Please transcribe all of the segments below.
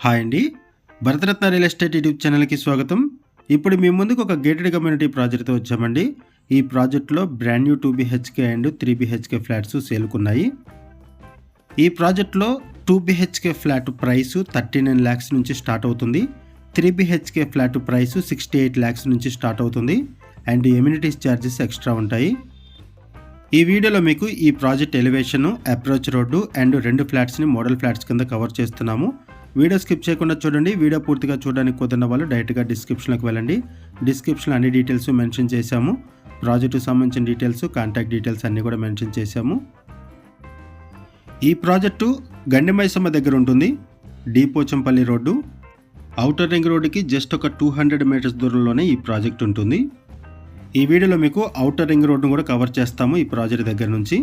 Hi అండి. Bharat Ratna real estate YouTube ఛానల్కి స్వాగతం. ఇప్పుడు మీ ముందుకు ఒక గేటెడ్ కమ్యూనిటీ ప్రాజెక్ట్తో వచ్చామండి. ఈ ప్రాజెక్ట్లో brand new two BHK and three BHK flats సేలుకున్నాయి ఈ ప్రాజెక్ట్లో two BHK flat price thirty nine lakhs నుంచి స్టార్ట్ అవుతుంది. Three BHK flat price sixty eight lakhs నుంచి స్టార్ట్ అవుతుంది. అండ్ ఎమ్యూనిటీస్ ఛార్జెస్ ఎక్స్ట్రా ఉంటాయి. ఈ వీడియోలో మీకు ఈ project elevation approach road and రెండు ఫ్లాట్స్ని మోడల్ ఫ్లాట్స్ కింద కవర్ చేస్తున్నాము. వీడియో స్కిప్ చేయకుండా చూడండి. వీడియో పూర్తిగా చూడడానికి కుదిరిన వాళ్ళు డైరెక్ట్గా డిస్క్రిప్షన్లోకి వెళ్ళండి. డిస్క్రిప్షన్లో అన్ని డీటెయిల్స్ మెన్షన్ చేశాము. ప్రాజెక్టుకు సంబంధించిన డీటెయిల్స్ కాంటాక్ట్ డీటెయిల్స్ అన్నీ కూడా మెన్షన్ చేశాము. ఈ ప్రాజెక్టు గండిమైసమ్మ దగ్గర ఉంటుంది. డీపోచంపల్లి రోడ్డు. అవుటర్ రింగ్ రోడ్డుకి జస్ట్ ఒక టూ హండ్రెడ్ మీటర్స్ దూరంలోనే ఈ ప్రాజెక్ట్ ఉంటుంది. ఈ వీడియోలో మీకు ఔటర్ రింగ్ రోడ్ను కూడా కవర్ చేస్తాము ఈ ప్రాజెక్ట్ దగ్గర నుంచి.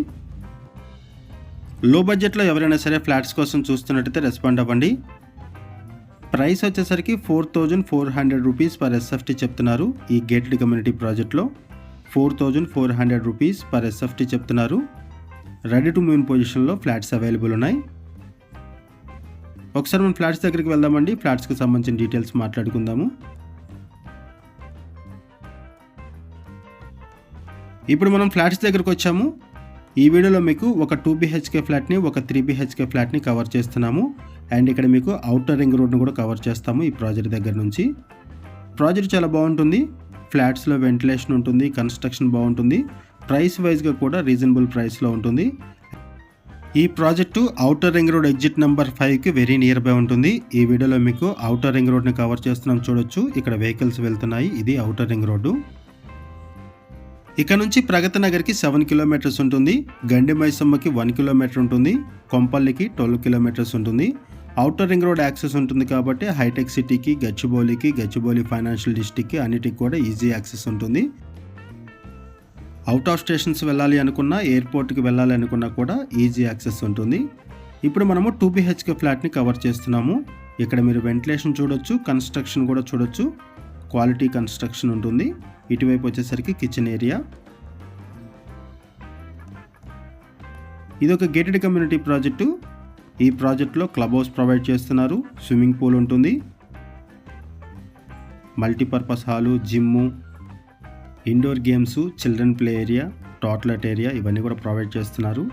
లో బడ్జెట్లో ఎవరైనా సరే ఫ్లాట్స్ కోసం చూస్తున్నట్టయితే రెస్పాండ్ అవ్వండి. ప్రైస్ వచ్చేసరికి four thousand four hundred rupees per SFT చెప్తున్నారు. ఈ గేటెడ్ కమ్యూనిటీ ప్రాజెక్ట్లో four thousand four hundred rupees per SFT చెప్తున్నారు. రెడీ టు మూవ్ పొజిషన్లో ఫ్లాట్స్ అవైలబుల్ ఉన్నాయి. ఒకసారి మనం ఫ్లాట్స్ దగ్గరికి వెళ్దామండి. ఫ్లాట్స్కి సంబంధించిన డీటెయిల్స్ మాట్లాడుకుందాము. ఇప్పుడు మనం ఫ్లాట్స్ దగ్గరకు వచ్చాము. ఈ వీడియోలో మీకు ఒక టూ బీహెచ్కే ఫ్లాట్ని ఒక త్రీ బీహెచ్కే ఫ్లాట్ని కవర్ చేస్తున్నాము. అండ్ ఇక్కడ మీకు అవుటర్ రింగ్ రోడ్ను కూడా కవర్ చేస్తాము ఈ ప్రాజెక్ట్ దగ్గర నుంచి. ప్రాజెక్ట్ చాలా బాగుంటుంది. ఫ్లాట్స్లో వెంటిలేషన్ ఉంటుంది కన్స్ట్రక్షన్ బాగుంటుంది. ప్రైస్ వైజ్గా కూడా రీజనబుల్ ప్రైస్లో ఉంటుంది. ఈ project outer ring road exit number ఫైవ్కి వెరీ నియర్ బై ఉంటుంది. ఈ వీడియోలో మీకు అవుటర్ రింగ్ రోడ్ని కవర్ చేస్తున్నాం చూడొచ్చు. ఇక్కడ వెహికల్స్ వెళ్తున్నాయి. ఇది అవుటర్ రింగ్ రోడ్డు. ఇక్కడ నుంచి ప్రగతి నగర్కి సెవెన్ కిలోమీటర్స్ ఉంటుంది. గండి మైసమ్మకి వన్ కిలోమీటర్ ఉంటుంది. కొంపల్లికి ట్వెల్వ్ కిలోమీటర్స్ ఉంటుంది. అవుటర్ రింగ్ రోడ్ యాక్సెస్ ఉంటుంది కాబట్టి హైటెక్ సిటీకి గచ్చిబౌలికి గచ్చిబౌలి ఫైనాన్షియల్ డిస్టిక్కి అన్నిటికి కూడా ఈజీ యాక్సెస్ ఉంటుంది. అవుట్ ఆఫ్ స్టేషన్స్ వెళ్ళాలి అనుకున్నా ఎయిర్పోర్ట్కి వెళ్ళాలి అనుకున్నా కూడా ఈజీ యాక్సెస్ ఉంటుంది. ఇప్పుడు మనము టూ బిహెచ్కే ఫ్లాట్ని కవర్ చేస్తున్నాము. ఇక్కడ మీరు వెంటిలేషన్ చూడొచ్చు కన్స్ట్రక్షన్ కూడా చూడొచ్చు. క్వాలిటీ కన్స్ట్రక్షన్ ఉంటుంది. ఇటువైపు వచ్చేసరికి కిచెన్ ఏరియా ఇది ఒక గేటెడ్ కమ్యూనిటీ ప్రాజెక్టు ఈ ప్రాజెక్ట్లో క్లబ్ హౌస్ ప్రొవైడ్ చేస్తున్నారు. స్విమ్మింగ్ పూల్ ఉంటుంది. Multipurpose hall gym indoor games children play area tot lot area ఇవన్నీ కూడా ప్రొవైడ్ చేస్తున్నారు.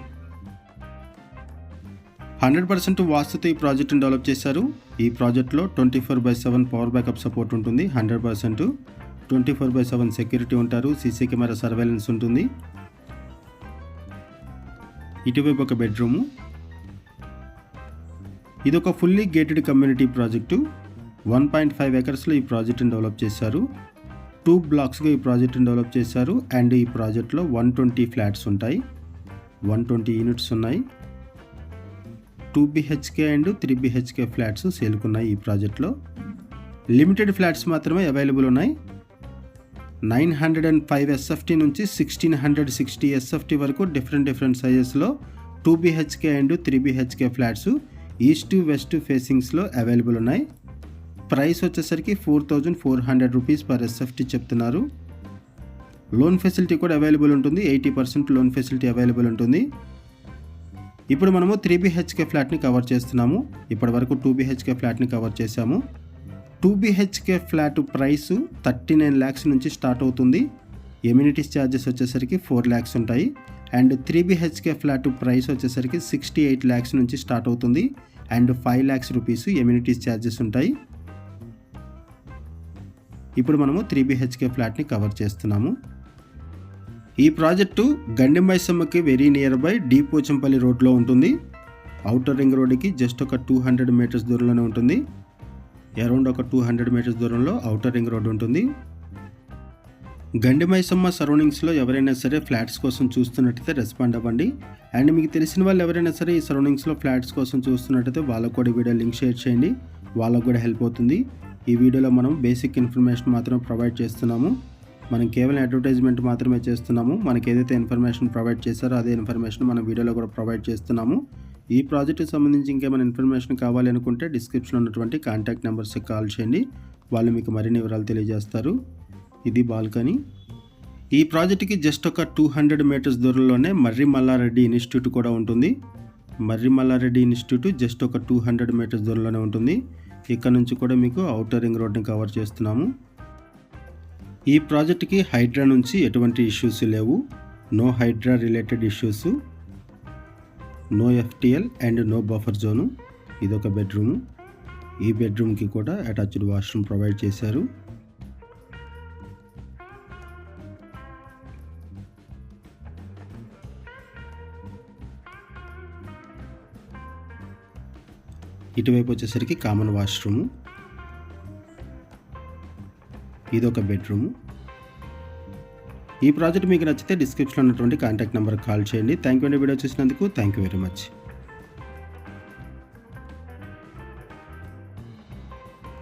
హండ్రెడ్ పర్సెంట్ వాస్తుతో ఈ ప్రాజెక్ట్ని డెవలప్ చేశారు. ఈ ప్రాజెక్ట్లో twenty four by seven power backup support ఉంటుంది. Hundred percent twenty four by seven security ఉంటారు. సీసీ కెమెరా సర్వేలెన్స్ ఉంటుంది. ఇటువైపు ఒక బెడ్రూము. ఇది ఒక fully gated community project one point five ఎకర్స్లో ఈ ప్రాజెక్టును డెవలప్ చేశారు. టూ బ్లాక్స్గా ఈ ప్రాజెక్టును డెవలప్ చేశారు. అండ్ ఈ ప్రాజెక్ట్లో వన్ ట్వంటీ ఫ్లాట్స్ ఉంటాయి. వన్ ట్వంటీ యూనిట్స్ ఉన్నాయి. Two BHK and three BHK flats సేలుకున్నాయి ఈ ప్రాజెక్ట్లో. లిమిటెడ్ ఫ్లాట్స్ మాత్రమే అవైలబుల్ ఉన్నాయి. Nine hundred and five SFT నుంచి సిక్స్టీన్ హండ్రెడ్ సిక్స్టీ ఎస్ఎఫ్టీ వరకు different different సైజెస్లో two BHK and three BHK flats east west ఫేసింగ్స్లో available ఉన్నాయి. Price వచ్చేసరికి four thousand four hundred rupees per SFT చెప్తున్నారు. Loan facility కూడా available ఉంటుంది. Eighty percent loan facility available ఉంటుంది. ఇప్పుడు మనము three BHK ఫ్లాట్ని కవర్ చేస్తున్నాము. ఇప్పటి వరకు టూ బిహెచ్కే ఫ్లాట్ని కవర్ చేశాము. Two BHK flat price thirty nine lakhs నుంచి స్టార్ట్ అవుతుంది. ఎమ్యూనిటీస్ ఛార్జెస్ వచ్చేసరికి ఫోర్ ల్యాక్స్ ఉంటాయి. And three BHK flat price వచ్చేసరికి సిక్స్టీ ఎయిట్ ల్యాక్స్ నుంచి స్టార్ట్ అవుతుంది. And five lakhs rupees amenities charges ఉంటాయి. ఇప్పుడు మనము త్రీ బిహెచ్కే ఫ్లాట్ని కవర్ చేస్తున్నాము. ఈ ప్రాజెక్టు గండిమైసమ్మకి వెరీ నియర్ బై డీపోచంపల్లి రోడ్లో ఉంటుంది. అవుటర్ రింగ్ రోడ్కి జస్ట్ ఒక టూ హండ్రెడ్ మీటర్స్ దూరంలోనే ఉంటుంది. అరౌండ్ ఒక టూ హండ్రెడ్ మీటర్స్ దూరంలో అవుటర్ రింగ్ రోడ్ ఉంటుంది. గండిమైసమ్మ సరౌండింగ్స్లో ఎవరైనా సరే ఫ్లాట్స్ కోసం చూస్తున్నట్టయితే రెస్పాండ్ అవ్వండి. అండ్ మీకు తెలిసిన వాళ్ళు ఎవరైనా సరే ఈ సరౌండింగ్స్లో ఫ్లాట్స్ కోసం చూస్తున్నట్టయితే వాళ్ళకు కూడా వీడియో లింక్ షేర్ చేయండి. వాళ్ళకు కూడా హెల్ప్ అవుతుంది. ఈ వీడియోలో మనం బేసిక్ ఇన్ఫర్మేషన్ మాత్రమే ప్రొవైడ్ చేస్తున్నాము. మనం కేవలం అడ్వర్టైజ్మెంట్ మాత్రమే చేస్తున్నాము. మనకి ఏదైతే ఇన్ఫర్మేషన్ ప్రొవైడ్ చేశారో అదే ఇన్ఫర్మేషన్ మనం వీడియోలో కూడా ప్రొవైడ్ చేస్తున్నాము. ఈ ప్రాజెక్ట్కి సంబంధించి ఇంకేమైనా ఇన్ఫర్మేషన్ కావాలి అనుకుంటే డిస్క్రిప్షన్లో ఉన్నటువంటి కాంటాక్ట్ నెంబర్స్కి కాల్ చేయండి. వాళ్ళు మీకు మరిన్ని వివరాలు తెలియజేస్తారు. ఇది బాల్కనీ. ఈ ప్రాజెక్ట్కి జస్ట్ ఒక టూ హండ్రెడ్ మీటర్స్ దూరంలోనే మర్రి మల్లారెడ్డి ఇన్స్టిట్యూట్ కూడా ఉంటుంది. మర్రి మల్లారెడ్డి ఇన్స్టిట్యూట్ జస్ట్ ఒక టూ హండ్రెడ్ మీటర్స్ దూరంలోనే ఉంటుంది. ఇక్కడ నుంచి కూడా మీకు అవుటర్ రింగ్ రోడ్ని కవర్ చేస్తున్నాము. ఈ ప్రాజెక్ట్కి హైడ్రా నుంచి ఎటువంటి ఇష్యూస్ లేవు. No Hydra related issues. No FTL and no buffer zone. ఇదొక బెడ్రూము. ఈ బెడ్రూమ్కి కూడా అటాచ్డ్ వాష్రూమ్ ప్రొవైడ్ చేశారు. ఇటువైపు వచ్చేసరికి కామన్ వాష్రూము. ఒక బెడ్రూము. ఈ ప్రాజెక్ట్ మీకు నచ్చితే డిస్క్రిప్షన్లో ఉన్నటువంటి కాంటాక్ట్ నెంబర్కి కాల్ చేయండి. థ్యాంక్ యూ అండి. వీడియో చూసినందుకు థ్యాంక్ యూ వెరీ మచ్.